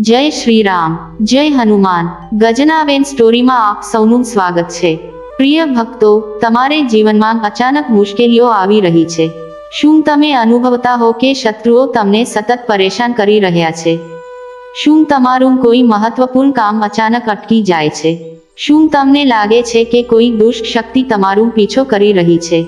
જય શ્રી રામ જય હનુમાન. ગજનાબેન સ્ટોરીમાં આપ સૌનું સ્વાગત છે. પ્રિય ભક્તો, તમારે જીવનમાં અચાનક મુશ્કેલીઓ આવી રહી છે. શું તમે અનુભવતા હો કે શત્રુઓ તમને સતત પરેશાન કરી રહ્યા છે? શું તમારું કોઈ મહત્વપૂર્ણ કામ અચાનક અટકી જાય છે? શું તમને લાગે છે કે કોઈ દુષ્ટ શક્તિ તમારું પીછો કરી રહી છે?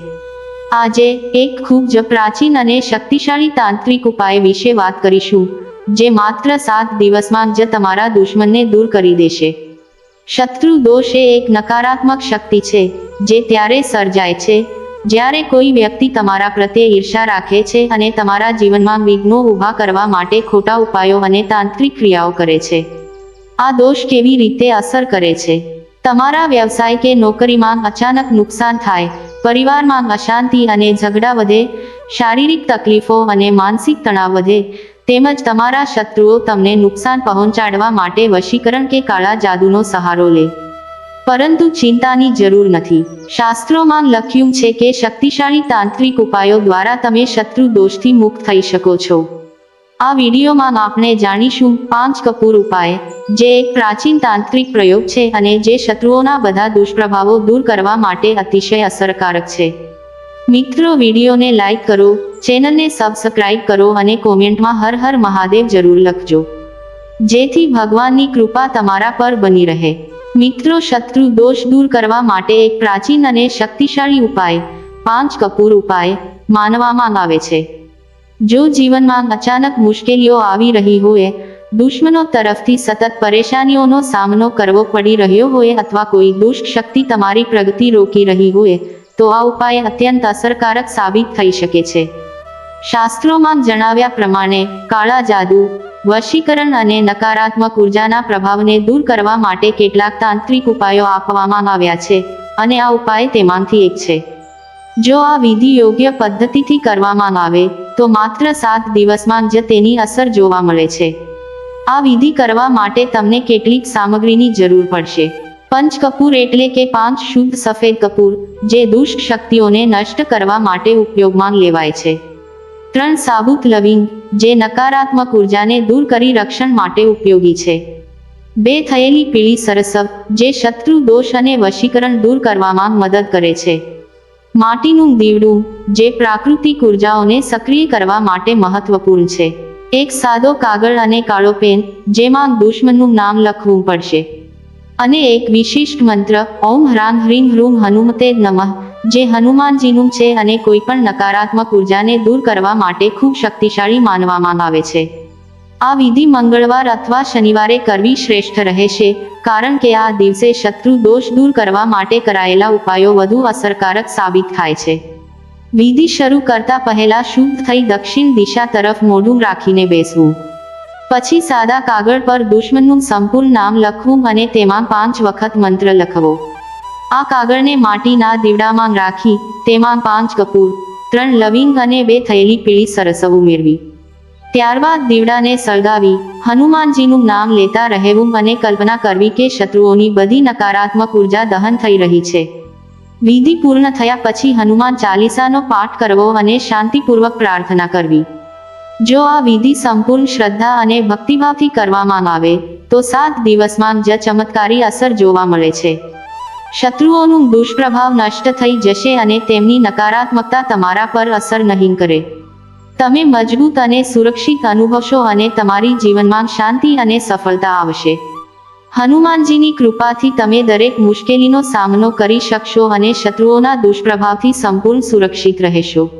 આજે એક ખૂબ જ પ્રાચીન અને શક્તિશાળી તાંત્રિક ઉપાય વિશે વાત કરીશું. જે માત્ર સાત દિવસમાં જ તમારા દુશ્મનને દૂર કરી દેશે. શત્રુ દોષ એ એક નકારાત્મક શક્તિ છે, જે ત્યારે સર્જાય છે, જ્યારે કોઈ વ્યક્તિ તમારા પ્રત્યે ઈર્ષા રાખે છે અને તમારા જીવનમાં વિઘ્નો ઊભા કરવા માટે ખોટા ઉપાયો અને તાંત્રિક ક્રિયાઓ કરે છે. આ દોષ કેવી રીતે અસર કરે છે? તમારા વ્યવસાય કે નોકરીમાં અચાનક નુકસાન થાય, પરિવારમાં અશાંતિ અને ઝઘડા વધે, શારીરિક તકલીફો અને માનસિક તણાવ વધે તેમજ તમારા શત્રુઓ તમને નુકસાન પહોંચાડવા માટે વશીકરણ કે કાળા જાદુનો સહારો લે. પરંતુ ચિંતાની જરૂર નથી. શાસ્ત્રોમાં લખ્યું છે કે શક્તિશાળી તાંત્રિક ઉપાયો દ્વારા તમે શત્રુ દોષથી મુક્ત થઈ શકો છો. આ વિડીયોમાં આપણે જાણીશું પાંચ કપૂર ઉપાય, જે એક પ્રાચીન તાંત્રિક પ્રયોગ છે અને જે શત્રુઓના બધા દુષ્પ્રભાવો દૂર કરવા માટે અતિશય અસરકારક છે. મિત્રો, વિડીયોને લાઇક કરો, ચેનલને સબસ્ક્રાઇબ કરો અને કોમેન્ટમાં હર હર મહાદેવ જરૂર લખજો. જેથી ભગવાનની કૃપા તમારા પર બની રહે. મિત્રો, શત્રુ દોષ દૂર કરવા માટે એક પ્રાચીન અને શક્તિશાળી ઉપાય, પાંચ કપૂર ઉપાય, માનવામાં આવે છે. જો જીવનમાં અચાનક મુશ્કેલીઓ આવી રહી હોય, દુશ્મનો તરફથી સતત પરેશાનીઓનો સામનો કરવો પડી રહ્યો હોય અથવા કોઈ દુષ્ટ શક્તિ તમારી પ્રગતિ રોકી રહી હોય તો આ ઉપાય અત્યંત અસરકારક સાબિત થઈ શકે છે. શાસ્ત્રોમાં જણાવ્યા પ્રમાણે, કાળા જાદુ, વશીકરણ અને નકારાત્મક ઉર્જાના પ્રભાવને દૂર કરવા માટે કેટલાક તાંત્રિક ઉપાયો આપવામાં આવ્યા છે અને આ ઉપાય તેમાંથી એક છે. જો આ વિધિ યોગ્ય પદ્ધતિથી કરવામાં આવે, તો માત્ર સાત દિવસમાં જ તેની અસર જોવા મળે છે. આ વિધિ કરવા માટે તમને કેટલીક સામગ્રીની જરૂર પડશે. પંચ કપૂર એટલે કે પાંચ શુદ્ધ સફેદ કપૂર, જે દુષ્ટ શક્તિઓને નષ્ટ કરવા માટે ઉપયોગમાં લેવાય છે. ત્રણ સાબુત લવિંગ, જે નકારાત્મક ઉર્જાને દૂર કરી રક્ષણ માટે ઉપયોગી છે. બે થયેલી પીળી સરસવ, જે શત્રુ દોષ અને વશીકરણ દૂર કરવામાં મદદ કરે છે. માટીનું દીવડું, જે પ્રાકૃતિક ઉર્જાઓને સક્રિય કરવા માટે મહત્વપૂર્ણ છે. એક સાદો કાગળ અને કાળો પેન, જેમાં દુશ્મનનું નામ લખવું પડશે. અને એક વિશિષ્ટ મંત્ર ઓમ હ્રામ હ્રીમ હ્રૂમ હનુમતે નમઃ જે હનુમાનજીનું છે અને કોઈ પણ નકારાત્મક ઉર્જાને દૂર કરવા માટે ખૂબ શક્તિશાળી માનવામાં આવે છે. આ વિધિ મંગળવાર અથવા શનિવારે કરવી શ્રેષ્ઠ રહેશે, કારણ કે આ દિવસે શત્રુ દોષ દૂર કરવા માટે કરાયેલા ઉપાયો વધુ અસરકારક સાબિત થાય છે. વિધિ શરૂ કરતા પહેલા શુદ્ધ થઈ દક્ષિણ દિશા તરફ મોઢું રાખીને બેસવું. પછી સાદા કાગળ પર દુશ્મનનું સંપૂર્ણ નામ લખવું અને તેમાં પાંચ વખત મંત્ર લખવો. આ કાગળને માટીના દીવડામાં રાખી, તેમાં પાંચ કપૂર, ત્રણ લવિંગ અને બે થયેલી પીળી સરસવ ઉમેરવી. ત્યારબાદ દીવડાને સળગાવી, હનુમાનજીનું નામ લેતા રહેવું અને કલ્પના કરવી કે શત્રુઓની બધી નકારાત્મક ઊર્જા દહન થઈ રહી છે. વિધિ પૂર્ણ થયા પછી હનુમાન ચાલીસાનો પાઠ કરવો અને શાંતિપૂર્વક પ્રાર્થના કરવી. જો આ વિધિ સંપૂર્ણ શ્રદ્ધા અને ભક્તિભાવથી કરવામાં આવે, તો સાત દિવસમાં જ ચમત્કારી અસર જોવા મળે છે. શત્રુઓનું દુષ્પ્રભાવ નષ્ટ થઈ જશે અને તેમની નકારાત્મકતા તમારા પર અસર નહીં કરે. તમે મજબૂત અને સુરક્ષિત અનુભવશો અને તમારી જીવનમાં શાંતિ અને સફળતા આવશે. હનુમાનજીની કૃપાથી તમે દરેક મુશ્કેલીનો સામનો કરી શકશો અને શત્રુઓના દુષ્પ્રભાવથી સંપૂર્ણ સુરક્ષિત રહેશો.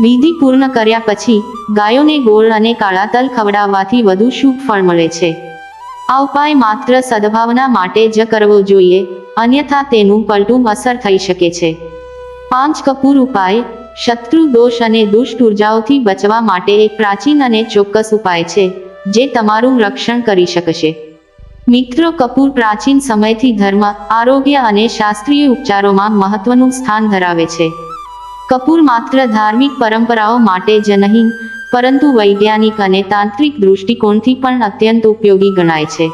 વિધિ પૂર્ણ કર્યા પછી ગાયોને ગોળ અને કાળા તલ ખવડાવવાથી વધુ શુભ ફળ મળે છે. આ ઉપાય માત્ર સદભાવના માટે જ કરવો જોઈએ, અન્યથા તેનું પલટું અસર થઈ શકે છે. પાંચ કપૂર ઉપાય, શત્રુ દોષ અને દુષ્ટ ઉર્જાઓથી બચવા માટે એક પ્રાચીન અને ચોક્કસ ઉપાય છે, જે તમારું રક્ષણ કરી શકશે. મિત્રો, કપૂર પ્રાચીન સમયથી ધર્મ, આરોગ્ય અને શાસ્ત્રીય ઉપચારોમાં મહત્વનું સ્થાન ધરાવે છે. કપૂર માત્ર ધાર્મિક પરંપરાઓ માટે જ નહીં, પરંતુ વૈજ્ઞાનિક અને તાંત્રિક દૃષ્ટિકોણથી પણ અત્યંત ઉપયોગી ગણાય છે.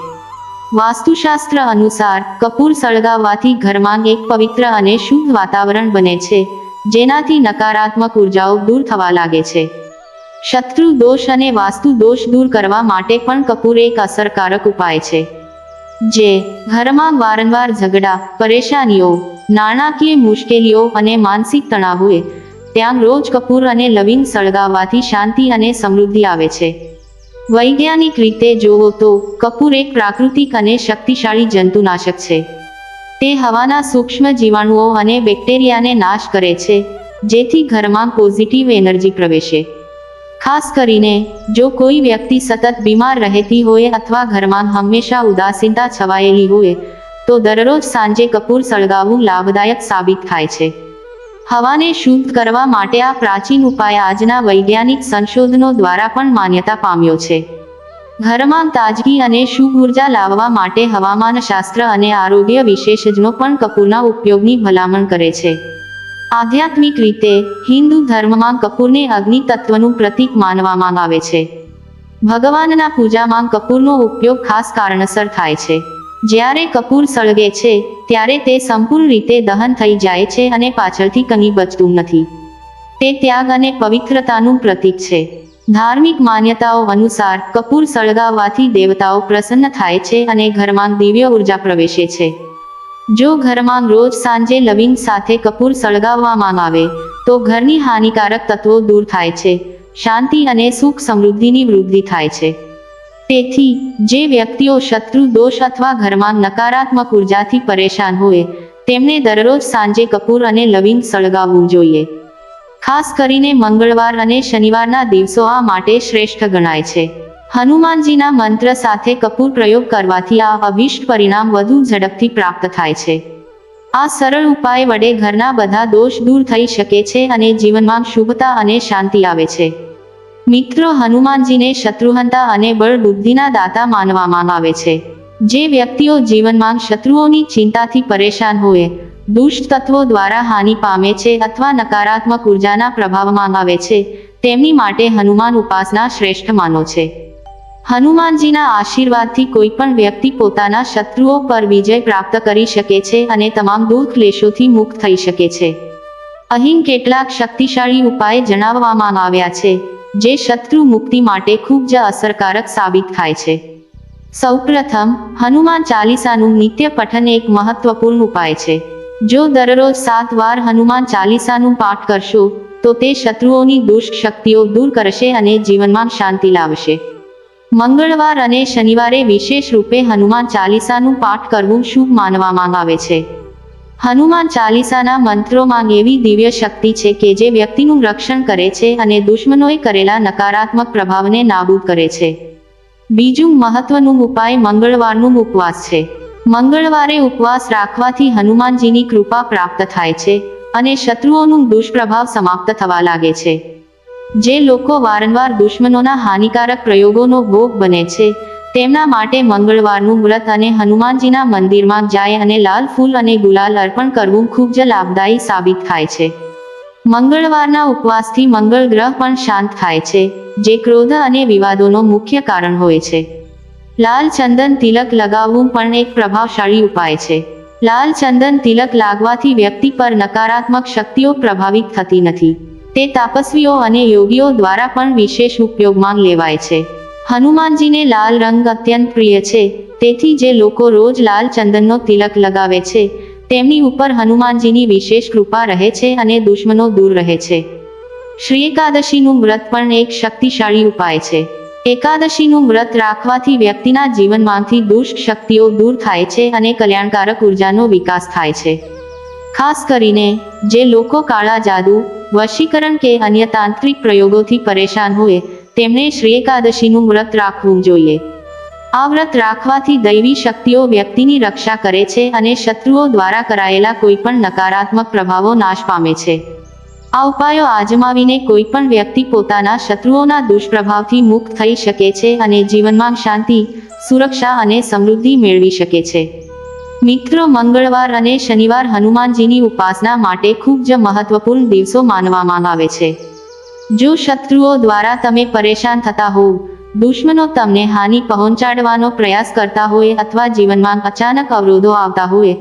વાસ્તુશાસ્ત્ર અનુસાર, કપૂર સળગાવવાથી ઘરમાં એક પવિત્ર અને શુદ્ધ વાતાવરણ બને છે, જેનાથી નકારાત્મક ઉર્જાઓ દૂર થવા લાગે છે. શત્રુ દોષ અને વાસ્તુ દોષ દૂર કરવા માટે પણ કપૂર એક અસરકારક ઉપાય છે. જે ઘરમાં વારંવાર ઝઘડા, પરેશાનીઓ, નાણાકીય મુશ્કેલીઓ અને માનસિક તણાવ હોય, ત્યાં રોજ કપૂર અને લવિંગ સળગાવવાથી શાંતિ અને સમૃદ્ધિ આવે છે. વૈજ્ઞાનિક રીતે જોવો તો, કપૂર એક પ્રાકૃતિક અને શક્તિશાળી જંતુનાશક છે. તે હવાના સૂક્ષ્મ જીવાણુઓ અને બેક્ટેરિયાને નાશ કરે છે, જેથી ઘરમાં પોઝિટિવ એનર્જી પ્રવેશે. ખાસ કરીને, જો કોઈ વ્યક્તિ સતત બીમાર રહેતી હોય અથવા ઘરમાં હંમેશા ઉદાસીનતા છવાયેલી હોય, તો દરરોજ સાંજે કપૂર સળગાવવું લાભદાયક સાબિત થાય છે. હવાને શુદ્ધ કરવા માટે આ પ્રાચીન ઉપાય આજના વૈજ્ઞાનિક સંશોધનો દ્વારા પણ માન્યતા પામ્યો છે. ઘરમાં તાજગી અને શુભ ઊર્જા લાવવા માટે હવામાનશાસ્ત્ર અને આરોગ્ય વિશેષજ્ઞો પણ કપૂરના ઉપયોગની ભલામણ કરે છે. આધ્યાત્મિક રીતે હિન્દુ ધર્મમાં કપૂરને અગ્નિ તત્વનું પ્રતીક માનવામાં આવે છે. ભગવાનના પૂજામાં કપૂરનો ઉપયોગ ખાસ કારણસર થાય છે. જ્યારે કપૂર સળગે છે, ત્યારે તે સંપૂર્ણ રીતે દહન થઈ જાય છે અને પાછળથી કંઈ બચતું નથી. તે ત્યાગ અને પવિત્રતાનું પ્રતીક છે. ધાર્મિક માન્યતાઓ અનુસાર કપૂર સળગાવવાથી દેવતાઓ પ્રસન્ન થાય છે અને ઘરમાં દિવ્ય ઊર્જા પ્રવેશે છે. જો ઘરમાં રોજ સાંજે લવિંગ સાથે કપૂર સળગાવવામાં આવે, તો ઘરની હાનિકારક તત્વો દૂર થાય છે. શાંતિ અને સુખ સમૃદ્ધિની વૃદ્ધિ થાય છે. તેથી, જે વ્યક્તિઓ શત્રુ, દોષ અથવા ઘરમાં નકારાત્મક ઉર્જાથી પરેશાન હોય તેમણે દરરોજ સાંજે કપૂર અને લવિંગ સળગાવવું જોઈએ. ખાસ કરીને મંગળવાર અને શનિવારના દિવસો આ માટે શ્રેષ્ઠ ગણાય છે. હનુમાનજીના મંત્ર સાથે કપૂર પ્રયોગ કરવાથી આ અભિષ્ટ પરિણામ વધુ ઝડપથી પ્રાપ્ત થાય છે. આ સરળ ઉપાય વડે ઘરના બધા દોષ દૂર થઈ શકે છે અને જીવનમાં શુભતા અને શાંતિ આવે છે. મિત્રો હનુમાનજીને શત્રુહંતા અને બળ બુદ્ધિના દાતા માનવામાં આવે છે. જે વ્યક્તિઓ જીવનમાં શત્રુઓની ચિંતાથી પરેશાન હોય, દુષ્ટ તત્વો દ્વારા હાનિ પામે છે અથવા નકારાત્મક ઉર્જાના પ્રભાવમાં આવે છે, તેમની માટે હનુમાન ઉપાસના શ્રેષ્ઠ માનો છે. હનુમાનજીના આશીર્વાદથી કોઈ પણ વ્યક્તિ પોતાના શત્રુઓ પર વિજય પ્રાપ્ત કરી શકે છે અને તમામ દુઃખ ક્લેશોથી મુક્ત થઈ શકે છે. અહીં કેટલાક શક્તિશાળી ઉપાય જણાવવામાં આવ્યા છે, જે શત્રુ મુક્તિ માટે ખૂબ જ અસરકારક સાબિત થાય છે. સૌપ્રથમ, હનુમાન ચાલીસાનું નિત્ય પઠન એક મહત્વપૂર્ણ ઉપાય છે. જો દરરોજ સાત વાર હનુમાન ચાલીસાનું પાઠ કરશો, તો તે શત્રુઓની દુષ્ટ શક્તિઓ દૂર કરશે અને જીવનમાં શાંતિ લાવશે. મંગળવાર અને શનિવારે વિશેષ રૂપે હનુમાન ચાલીસાનું પાઠ કરવું શુભ માનવામાં આવે છે. હનુમાન ચાલીસાના મંત્રોમાં એવી દિવ્ય શક્તિ છે કે જે વ્યક્તિનું રક્ષણ કરે છે અને દુશ્મનોએ કરેલા નકારાત્મક પ્રભાવને નાબૂદ કરે છે. બીજું મહત્વનું ઉપાય મંગળવારનું ઉપવાસ છે. મંગળવારે ઉપવાસ રાખવાથી હનુમાનજીની કૃપા પ્રાપ્ત થાય છે અને શત્રુઓનું દુષ્પ્રભાવ સમાપ્ત થવા લાગે છે. જે લોકો વારંવાર દુશ્મનોના હાનિકારક પ્રયોગોનો ભોગ બને છે, તેમના માટે મંગળવારનું વ્રત અને હનુમાનજીના મંદિરમાં જાય અને લાલ ફૂલ અને ગુલાલ અર્પણ કરવું ખૂબ જ લાભદાયી સાબિત થાય છે. મંગળવારના ઉપવાસથી મંગળ ગ્રહ પણ શાંત થાય છે, જે ક્રોધ અને વિવાદોનો મુખ્ય કારણ હોય છે. લાલ ચંદન તિલક લગાવવું પણ એક પ્રભાવશાળી ઉપાય છે. લાલ ચંદન તિલક લાગવાથી વ્યક્તિ પર નકારાત્મક શક્તિઓ પ્રભાવિત થતી નથી. તે તાપસ્વીઓ અને યોગીઓ દ્વારા પણ વિશેષ ઉપયોગમાં લેવાય છે. હનુમાનજીને લાલ રંગ અત્યંત પ્રિય છે, તેથી જે લોકો રોજ લાલ ચંદનનો તિલક લગાવે છે, તેમની ઉપર હનુમાનજીની વિશેષ કૃપા રહે છે અને દુશ્મનો દૂર રહે છે. શ્રી એકાદશીનું વ્રત પણ એક શક્તિશાળી ઉપાય છે. એકાદશીનું વ્રત રાખવાથી વ્યક્તિના જીવનમાંથી દુષ્ટ શક્તિઓ દૂર થાય છે અને કલ્યાણકારક ઉર્જાનો વિકાસ થાય છે. ખાસ કરીને જે લોકો કાળા જાદુ, વશીકરણ કે અન્ય તાંત્રિક પ્રયોગોથી પરેશાન હોય તેમણે શ્રી એકાદશીનું વ્રત રાખવું જોઈએ. આ વ્રત રાખવાથી દૈવી શક્તિઓ વ્યક્તિની રક્ષા કરે છે અને શત્રુઓ દ્વારા કરાયેલા કોઈપણ નકારાત્મક પ્રભાવો નાશ પામે છે. આ ઉપાયો આજમાવીને કોઈ પણ વ્યક્તિ પોતાના શત્રુઓના દુષ્પ્રભાવથી મુક્ત થઈ શકે છે અને જીવનમાં શાંતિ, સુરક્ષા અને સમૃદ્ધિ મેળવી શકે છે. મિત્રો મંગળવાર અને શનિવાર હનુમાનજીની ઉપાસના માટે ખૂબ જ મહત્વપૂર્ણ દિવસો માનવામાં આવે છે. જો શત્રુઓ દ્વારા તમે પરેશાન થતા હોવ, દુશ્મનો તમને હાનિ પહોંચાડવાનો પ્રયાસ કરતા હોય અથવા જીવનમાં અચાનક અવરોધો આવતા હોય,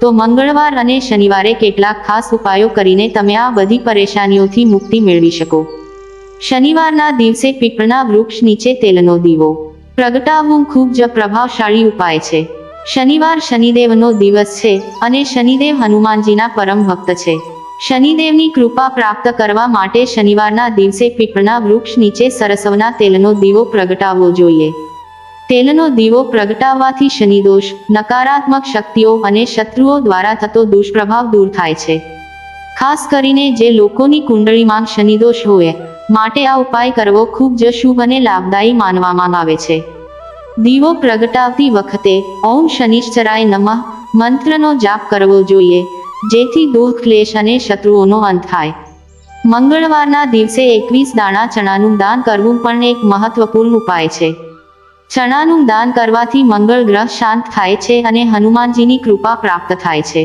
તો મંગળવાર અને શનિવારે કેટલાક ખાસ ઉપાયો કરીને તમે આ બધી પરેશાનીઓથી મુક્તિ મેળવી શકો. શનિવારના દિવસે પીપળના વૃક્ષ નીચે તેલનો દીવો. પ્રગટાવવું ખૂબ જ પ્રભાવશાળી ઉપાય છે. શનિવાર શનિદેવનો દિવસ છે અને શનિદેવ હનુમાનજીના પરમ ભક્ત છે. શનિદેવની કૃપા પ્રાપ્ત કરવા માટે શનિવારના દિવસે પીપળના વૃક્ષ નીચે સરસવના તેલનો દીવો પ્રગટાવવો જોઈએ. તેલનો દીવો પ્રગટાવવાથી શનિદોષ, નકારાત્મક શક્તિઓ અને શત્રુઓ દ્વારા થતો દુષ્પ્રભાવ દૂર થાય છે. ખાસ કરીને જે લોકોની કુંડળીમાં શનિદોષ હોય, માટે આ ઉપાય કરવો ખૂબ જ શુભ અને લાભદાયી માનવામાં આવે છે. દીવો પ્રગટાવતી વખતે ઓમ શનિશ્ચરાય નમઃ મંત્રનો જાપ કરવો જોઈએ, જેથી દુઃખ, ક્લેશ અને શત્રુઓનો અંત થાય. મંગળવારના દિવસે એકવીસ દાણા ચણાનું દાન કરવું પણ એક મહત્વપૂર્ણ ઉપાય છે. ચણાનું દાન કરવાથી મંગળ ગ્રહ શાંત થાય છે અને હનુમાનજીની કૃપા પ્રાપ્ત થાય છે.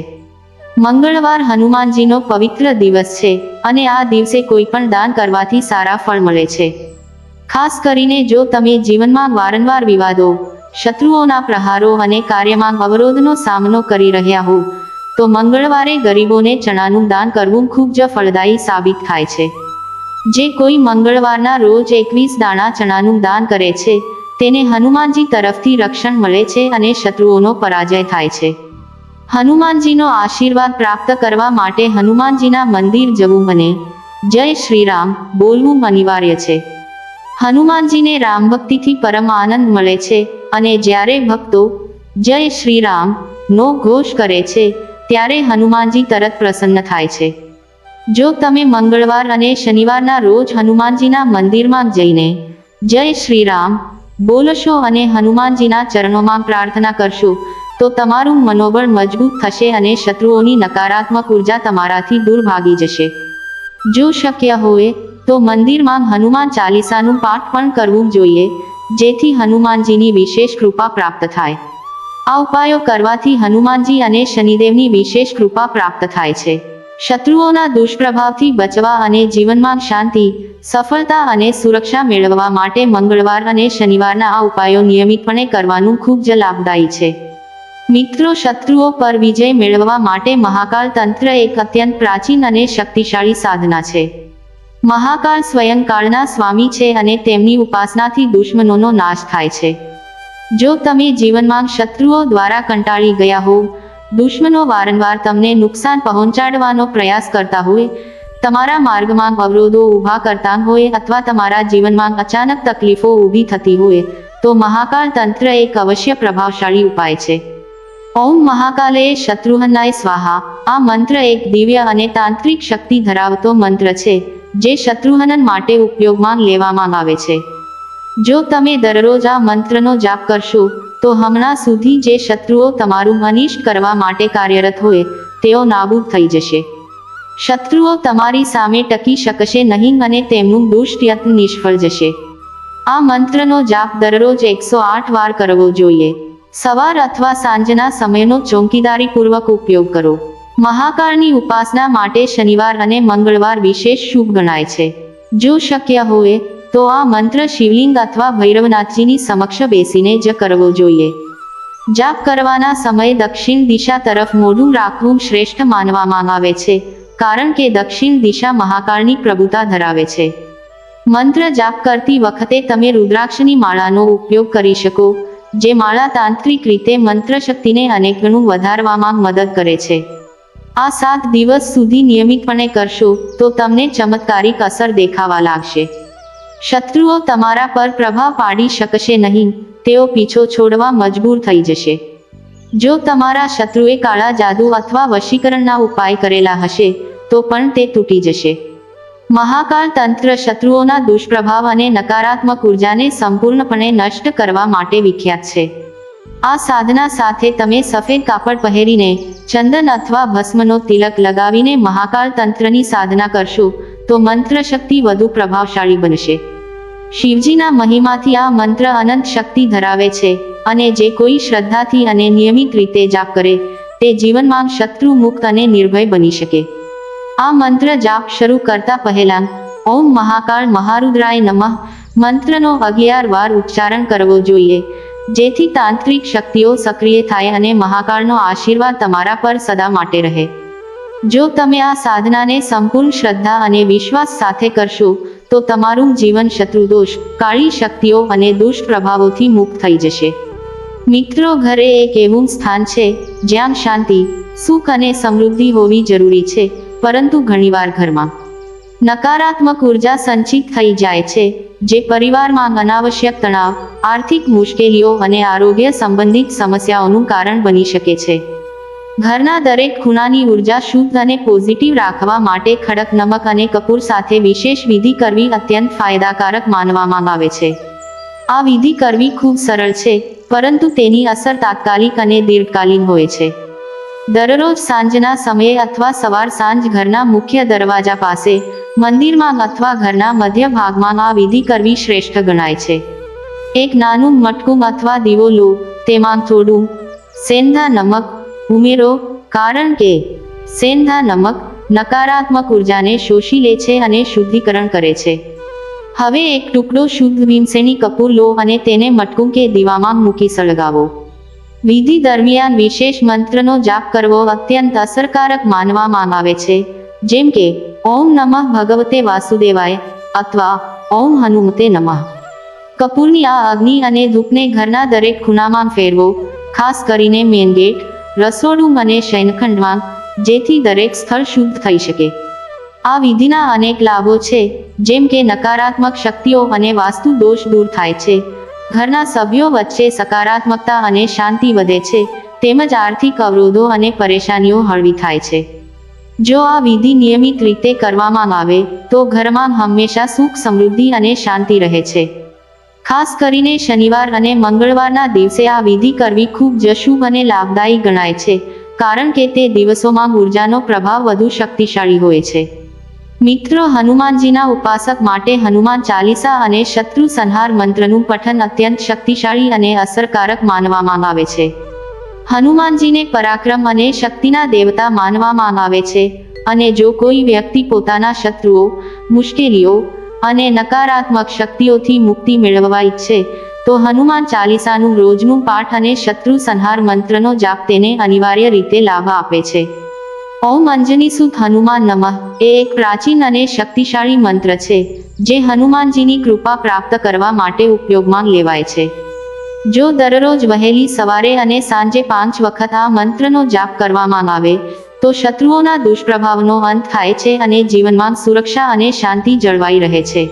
મંગળવાર હનુમાનજીનો પવિત્ર દિવસ છે અને આ દિવસે કોઈ પણ દાન કરવાથી સારા ફળ મળે છે. ખાસ કરીને જો તમે જીવનમાં વારંવાર વિવાદો, શત્રુઓના પ્રહારો અને કાર્યમાં અવરોધનો સામનો કરી રહ્યા હો, તો મંગળવારે ગરીબોને ચણાનું દાન કરવું ખૂબ જ ફળદાયી સાબિત થાય છે. જે કોઈ મંગળવારના રોજ એકવીસ દાણા ચણાનું દાન કરે છે, તેને હનુમાનજી તરફથી રક્ષણ મળે છે અને શત્રુઓનો પરાજય થાય છે. હનુમાનજીનો આશીર્વાદ પ્રાપ્ત કરવા માટે હનુમાનજીના મંદિર જવું મને જય શ્રીરામ બોલવું અનિવાર્ય છે. હનુમાનજીને રામ ભક્તિથી પરમ આનંદ મળે છે અને જ્યારે ભક્તો જય શ્રીરામ નો ઘોષ કરે છે, ત્યારે હનુમાનજી તરત પ્રસન્ન થાય છે. જો તમે મંગળવાર અને શનિવારના રોજ હનુમાનજીના મંદિરમાં જઈને જય શ્રી રામ બોલશો અને હનુમાનજીના ચરણોમાં પ્રાર્થના કરશો, તો તમારું મનોબળ મજબૂત થશે અને શત્રુઓની નકારાત્મક ઊર્જા તમારાથી દૂર ભાગી જશે. જો શક્ય હોય તો મંદિરમાં હનુમાન ચાલીસાનું પાઠ પણ કરવું જોઈએ, જેથી હનુમાનજીની વિશેષ કૃપા પ્રાપ્ત થાય. આ ઉપાયો કરવાથી હનુમાનજી અને શનિદેવની વિશેષ કૃપા પ્રાપ્ત થાય છે. શત્રુઓના દુષ્પ્રભાવથી બચવા અને જીવનમાં શાંતિ, સફળતા અને સુરક્ષા મેળવવા માટે મંગળવાર અને શનિવારના આ ઉપાયો નિયમિતપણે કરવાનું ખૂબ જ લાભદાયી છે. મિત્રો, શત્રુઓ પર વિજય મેળવવા માટે મહાકાળ તંત્ર એક અત્યંત પ્રાચીન અને શક્તિશાળી સાધના છે. મહાકાળ સ્વયં કાળના સ્વામી છે અને તેમની ઉપાસનાથી દુશ્મનોનો નાશ થાય છે. જો તમે જીવનમાં શત્રુઓ દ્વારા કંટાળી ગયા હો, દુશ્મનો વારંવાર તમને નુકસાન પહોંચાડવાનો પ્રયાસ કરતા હોય, તમારા માર્ગમાં અવરોધો ઊભા કરતા હોય અથવા તમારા જીવનમાં અચાનક તકલીફો ઊભી થતી હોય, તો મહાકાળ તંત્ર એક અવશ્ય પ્રભાવશાળી ઉપાય છે. ઓમ મહાકાલે શત્રુહનાય સ્વાહા. આ મંત્ર એક દિવ્ય અને તાંત્રિક શક્તિ ધરાવતો મંત્ર છે. જે શત્રુહનન માટે ઉપયોગમાં લેવામાં આવે છે. જો તમે દરરોજ આ મંત્રનો જાપ કરશો, તો હમણાં સુધી જે શત્રુઓ તમારું અનિષ્ટ કરવા માટે કાર્યરત હોય, તેઓ નાબૂદ થઈ જશે. શત્રુઓ તમારી સામે ટકી શકશે નહીં અને તેમનું દુષ્ટ યત્ન નિષ્ફળ જશે. આ મંત્રનો જાપ દરરોજ એકસો આઠ વાર કરવો જોઈએ. સવાર અથવા સાંજના સમયનો ચોકીદારીપૂર્વક ઉપયોગ કરો. મહાકાળની ઉપાસના માટે શનિવાર અને મંગળવાર વિશેષ શુભ ગણાય છે. જો શક્ય હોય, તો આ મંત્ર શિવલિંગ અથવા ભૈરવનાથજીની સમક્ષ બેસીને જ કરવો જોઈએ. જાપ કરવાના સમયે દક્ષિણ દિશા તરફ મોઢું રાખવું શ્રેષ્ઠ માનવામાં આવે છે, કારણ કે દક્ષિણ દિશા મહાકાળની પ્રભુતા ધરાવે છે. મંત્ર જાપ કરતી વખતે તમે રુદ્રાક્ષની માળાનો ઉપયોગ કરી શકો, જે માળા તાંત્રિક રીતે મંત્ર શક્તિને ગણું વધારવામાં મદદ કરે છે. આ સાત દિવસ સુધી નિયમિતપણે કરશો, તો તમને ચમત્કારિક અસર દેખાવા લાગશે. શત્રુઓ તમારા પર પ્રભાવ પાડી શકશે નહીં, તેઓ પીછો છોડવા મજબૂર થઈ જશે. જો તમારા શત્રુએ કાળા જાદુ અથવા વશીકરણના ઉપાય કરેલા હશે, તો પણ તે તૂટી જશે. મહાકાળ તંત્ર શત્રુઓના દુષ્પ્રભાવ અને નકારાત્મક ઉર્જાને સંપૂર્ણપણે નષ્ટ કરવા માટે વિખ્યાત છે. આ સાધના સાથે તમે સફેદ કાપડ પહેરીને ચંદન અથવા ભસ્મનો તિલક લગાવીને મહાકાળ તંત્રની સાધના કરશો, તો મંત્ર શક્તિ વધુ પ્રભાવશાળી બનશે. શિવજીના મહિમાથી આ મંત્ર અનંત શક્તિ ધરાવે છે અને જે કોઈ શ્રદ્ધાથી અને નિયમિત રીતે જાપ કરે, તે જીવનમાં શત્રુ મુક્ત અને નિર્ભય બની શકે. આ મંત્ર જાપ શરૂ કરતા પહેલા, ઓમ મહાકાળ મહારુદ્રાય નમઃ. મંત્રનો અગિયાર વાર ઉચ્ચારણ કરવો જોઈએ. જેથી તાંત્રિક શક્તિઓ સક્રિય થાય અને મહાકાળનો આશીર્વાદ તમારા પર સદા માટે રહે. જો તમે આ સાધનાને સંપૂર્ણ શ્રદ્ધા અને વિશ્વાસ સાથે કરશો, તો તમારું જીવન શત્રુદોષ, કાળી શક્તિઓ અને દુષ્પ્રભાવોથી મુક્ત થઈ જશે. મિત્રો, ઘરે એક એવું સ્થાન છે, જ્યાં શાંતિ, સુખ અને સમૃદ્ધિ હોવી જરૂરી છે, પરંતુ ઘણીવાર ઘરમાં નકારાત્મક ઊર્જા સંચિત થઈ જાય છે, જે પરિવારમાં અનાવશ્યક તણાવ, આર્થિક મુશ્કેલીઓ અને આરોગ્ય સંબંધિત સમસ્યાઓનું કારણ બની શકે છે. ઘરના દરેક ખૂણાની ઊર્જા શુદ્ધ અને પોઝિટિવ રાખવા માટે ખડક, નમક અને કપૂર સાથે વિશેષ વિધિ કરવી અત્યંત ફાયદાકારક માનવામાં આવે છે. આ વિધિ કરવી ખૂબ સરળ છે, પરંતુ તેની અસર તાત્કાલિક અને દીર્ઘકાલીન હોય છે. દરરોજ સાંજના સમયે અથવા સવાર સાંજ ઘરના મુખ્ય દરવાજા પાસે, મંદિરમાં અથવા ઘરના મધ્ય ભાગમાં આ વિધિ કરવી શ્રેષ્ઠ ગણાય છે. એક નાનું મટકું અથવા દીવો લો, તેમાં થોડું સેંધા નમક ઉમેરો, કારણ કે સેંધા નમક નકારાત્મક ઉર્જાને શોષી લે છે અને શુદ્ધિકરણ કરે છે. હવે એક ટુકડો શુદ્ધ ભીમસેની કપૂર લો અને તેને મટકું કે દીવામાં મૂકી સળગાવો. વિધિ દરમિયાન વિશેષ મંત્રનો જાપ કરવો અત્યંત અસરકારક માનવામાં આવે છે. જેમ કે, ઓમ નમઃ ભગવતે વાસુદેવાય અથવા ઓમ હનુમતે નમઃ. કપૂરની આ અગ્નિ અને ધૂપને ઘરના દરેક ખૂણામાં ફેરવો, ખાસ કરીને મેન ગેટ, રસોડું અને શયનખંડમાં, જેથી દરેક સ્થળ શુદ્ધ થઈ શકે. આ વિધિના અનેક લાભો છે, જેમ કે નકારાત્મક શક્તિઓ અને વાસ્તુ દોષ દૂર થાય છે. ઘરના સભ્યો વચ્ચે સકારાત્મકતા અને શાંતિ વધે છે, તેમજ આર્થિક અવરોધો અને પરેશાનીઓ હળવી થાય છે. જો આ વિધિ નિયમિત રીતે કરવામાં આવે, તો ઘરમાં હંમેશા સુખ સમૃદ્ધિ અને શાંતિ રહે છે. ખાસ કરીને શનિવાર અને મંગળવારના દિવસે આ વિધિ કરવી ખૂબ જ શુભ અને લાભદાયી ગણાય છે, કારણ કે તે દિવસોમાં ઉર્જાનો પ્રભાવ વધુ શક્તિશાળી હોય છે. મિત્રો હનુમાનજીના ઉપાસક માટે હનુમાન ચાલીસા અને શત્રુ સંહાર મંત્રનું પઠન અત્યંત શક્તિશાળી અને અસરકારક માનવામાં આવે છે. હનુમાનજીને પરાક્રમ અને શક્તિના દેવતા માનવામાં આવે છે અને જો કોઈ વ્યક્તિ પોતાના શત્રુઓ, મુશ્કેલીઓ અને નકારાત્મક શક્તિઓથી મુક્તિ મેળવવા ઈચ્છે, તો હનુમાન ચાલીસાનું રોજનું પાઠ અને શત્રુ સંહાર મંત્રનો જાપ તેને અનિવાર્ય રીતે લાભ આપે છે. ઓમ અંજની સુત હનુમાન નમઃ. એ એક પ્રાચીન અને શક્તિશાળી મંત્ર છે, જે હનુમાનજીની કૃપા પ્રાપ્ત કરવા માટે ઉપયોગમાં લેવાય છે. જો દરરોજ વહેલી સવારે અને સાંજે પાંચ વખત આ મંત્રનો જાપ કરવામાં આવે, તો શત્રુઓના દુષ્પ્રભાવનો અંત થાય છે અને જીવનમાં સુરક્ષા અને શાંતિ જળવાઈ રહે છે.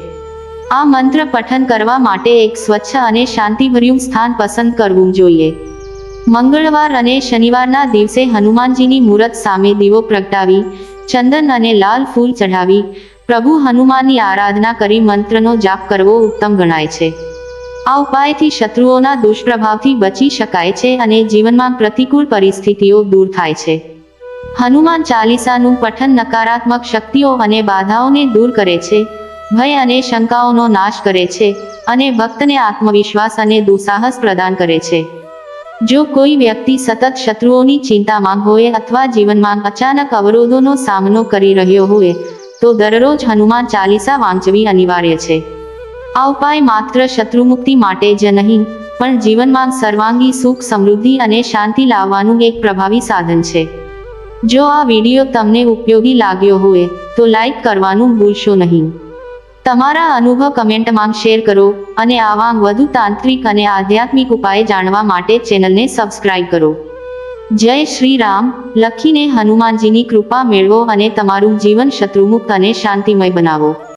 આ મંત્ર પઠન કરવા માટે એક સ્વચ્છ અને શાંતિભર્યું સ્થાન પસંદ કરવું જોઈએ. મંગળવાર અને શનિવારના દિવસે હનુમાનજીની મૂરત સામે દીવો પ્રગટાવી, ચંદન અને લાલ ફૂલ ચઢાવી, પ્રભુ હનુમાનની આરાધના કરી મંત્રનો જાપ કરવો ઉત્તમ ગણાય છે. આ ઉપાયથી શત્રુઓના દુષ્પ્રભાવથી બચી શકાય છે અને જીવનમાં પ્રતિકૂળ પરિસ્થિતિઓ દૂર થાય છે. હનુમાન ચાલીસાનું પઠન નકારાત્મક શક્તિઓ અને બાધાઓને દૂર કરે છે, ભય અને શંકાઓનો નાશ કરે છે અને ભક્તને આત્મવિશ્વાસ અને દુસાહસ પ્રદાન કરે છે. જો કોઈ વ્યક્તિ સતત શત્રુઓની ચિંતામાં હોય અથવા જીવનમાં અચાનક અવરોધોનો સામનો કરી રહ્યો હોય, તો દરરોજ હનુમાન ચાલીસા વાંચવી અનિવાર્ય છે. આ ઉપાય માત્ર શત્રુમુક્તિ માટે જ નહીં, પણ જીવનમાં સર્વાંગી સુખ, સમૃદ્ધિ અને શાંતિ લાવવાનું એક પ્રભાવી સાધન છે. જો આ વીડિયો તમને ઉપયોગી લાગ્યો હોય, તો લાઈક કરવાનું ભૂલશો નહીં. તમારા અનુભવ કમેન્ટમાં શેર કરો અને આવા વધુ તાંત્રિક અને આધ્યાત્મિક ઉપાય જાણવા માટે ચેનલને સબસ્ક્રાઇબ કરો. જય શ્રી રામ. લખીને હનુમાનજીની કૃપા મેળવો અને તમારું જીવન શત્રુમુક્ત અને શાંતિમય બનાવો.